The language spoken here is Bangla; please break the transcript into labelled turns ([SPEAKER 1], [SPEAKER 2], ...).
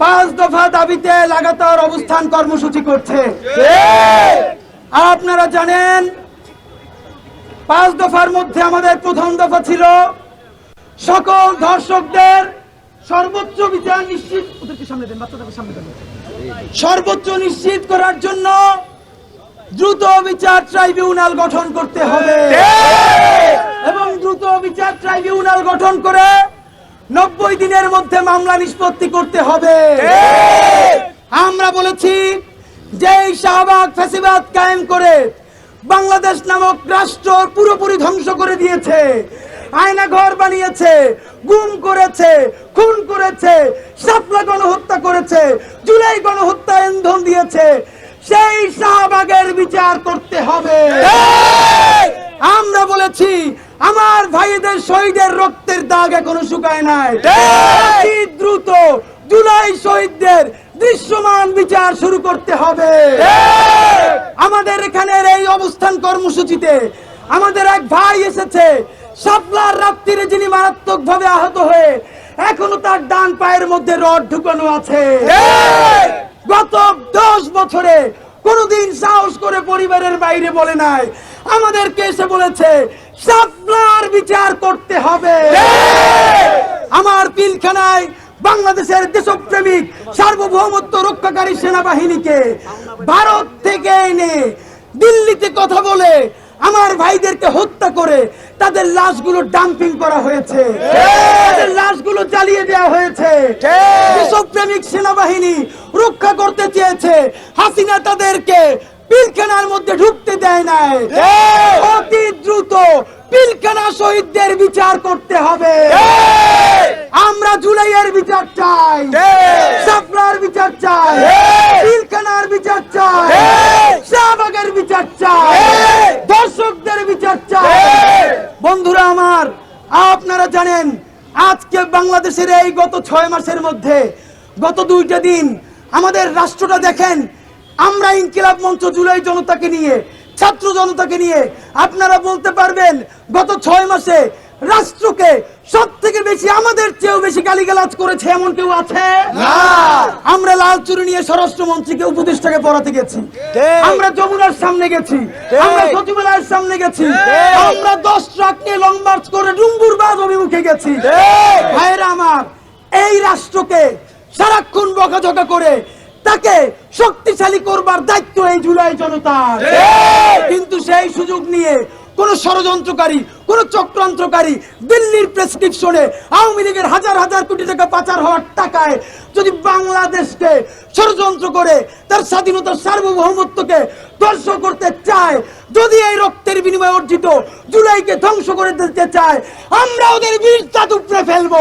[SPEAKER 1] পাঁচ দফা দাবিতে লাগাতার অবস্থান কর্মসূচি করছে। আপনারা জানেন পাঁচ দফার মধ্যে আমাদের প্রথম দফা ছিল সকল ধর্ষকদের সর্বোচ্চ বিচার নিশ্চিত ওদেরকে সামনে দেন বাচ্চাদেরকে সামনে দেন। সর্বোচ্চ নিশ্চিত করার জন্য দ্রুত বিচার ট্রাইব্যুনাল গঠন করতে হবে। এবং দ্রুত বিচার ট্রাইব্যুনাল গঠন করে নব্বই দিনের মধ্যে মামলা নিষ্পত্তি করতে হবে। আমরা বলেছি যে শাহবাগ ফেসিবাদ কায়েম করে বাংলাদেশ নামক রাষ্ট্র পুরোপুরি ধ্বংস করে দিয়েছে। আয়না ঘর বানিয়েছে, গুম করেছে, খুন করেছে সাপলা গণহত্যা করেছে, জুলাই গণহত্যা ইন্ধন দিয়েছে। সেই শাহবাগের বিচার করতে হবে। আমরা বলেছি আমার ভাইদের শহীদের রক্তের দাগ এখনও শুকায় নাই। দ্রুত জুলাই শহীদদের দৃশ্যমান বিচার শুরু করতে হবে। আমাদের এখানের এই অবস্থান কর্মসূচিতে আমাদের এক ভাই এসেছে সাপলার রাত্রিরে যিনি মারাত্মক ভাবে আহত হয়ে এখনও তার ডান পায়ের মধ্যে রড ঢুকানো আছে। গত দশ বছরে কোনদিন সাহস করে পরিবারের বাইরে বলে নাই। আমাদেরকে এসে বলেছে সাপলার বিচার করতে হবে। আমার পিলখানায় বাংলাদেশের দেশপ্রেমিক সার্বভৌমত্ব রক্ষাকারী সেনাবাহিনীকে ভারত থেকে এনে দিল্লিতে কথা বলে আমার ভাইদেরকে হত্যা করে তাদের লাশগুলো ডাম্পিং করা হয়েছে। তাদের লাশগুলো জ্বালিয়ে দেওয়া হয়েছে। দেশপ্রেমিক সেনাবাহিনী রক্ষা করতে চেয়েছে। হাসিনা তাদেরকে পিলখানার মধ্যে ঢুকতে দেয় নাই। শহীদদের বিচার করতে হবে। আমরা জুলাইয়ের বিচার চাই। সাপলার বিচার চাই। পিলখানার বিচার চাই। শাহবাগের বিচার চাই। দর্শকদের বিচার চাই। বন্ধুরা আমার আপনারা জানেন আজকে বাংলাদেশের এই গত ছয় মাসের মধ্যে গত দুইটা দিন আমাদের রাষ্ট্রটা দেখেন আমরা ইনকিলাব মঞ্চ জুলাই জনতাকে নিয়ে ছাত্র জনতাকে নিয়ে আপনারা বলতে পারবেন গত ছয় মাসে রাষ্ট্রকে সব থেকে বেশি আমাদের চেয়েও বেশি গালিগালাজ করেছে এমন কেউ আছে? আমরা লাল চুরি নিয়ে স্বরাষ্ট্রমন্ত্রীকে উপদেষ্টাকে পড়াতে গেছি। আমরা যমুনার সামনে গেছি। আমরা সচিবালয়ের সামনে গেছি। আমরা দশ ট্রাক নিয়ে লং মার্চ করে ডুম্বুর বাজ অভিমুখে গেছি। ভাইরা আমার এই রাষ্ট্রকে সারাক্ষণ বকাঝকা করে তাকে শক্তিশালী করবার দায়িত্ব এই জুলাই জনতার। কিন্তু সেই সুযোগ নিয়ে কোন ষড়যন্ত্রকারী কোন চক্রান্তকারী দিল্লির প্রেসক্রিপশনে আওয়ামী লীগের হাজার হাজার কোটি টাকা পাচার হওয়ার টাকায় যদি বাংলাদেশকে ষড়যন্ত্র করে তার স্বাধীনতার সার্বভৌমত্বকে ধ্বংস করতে চায় যদি এই রক্তের বিনিময়ে অর্জিত জুলাইকে ধ্বংস করে দিতে চায় আমরা ওদের বীর উপরে ফেলব।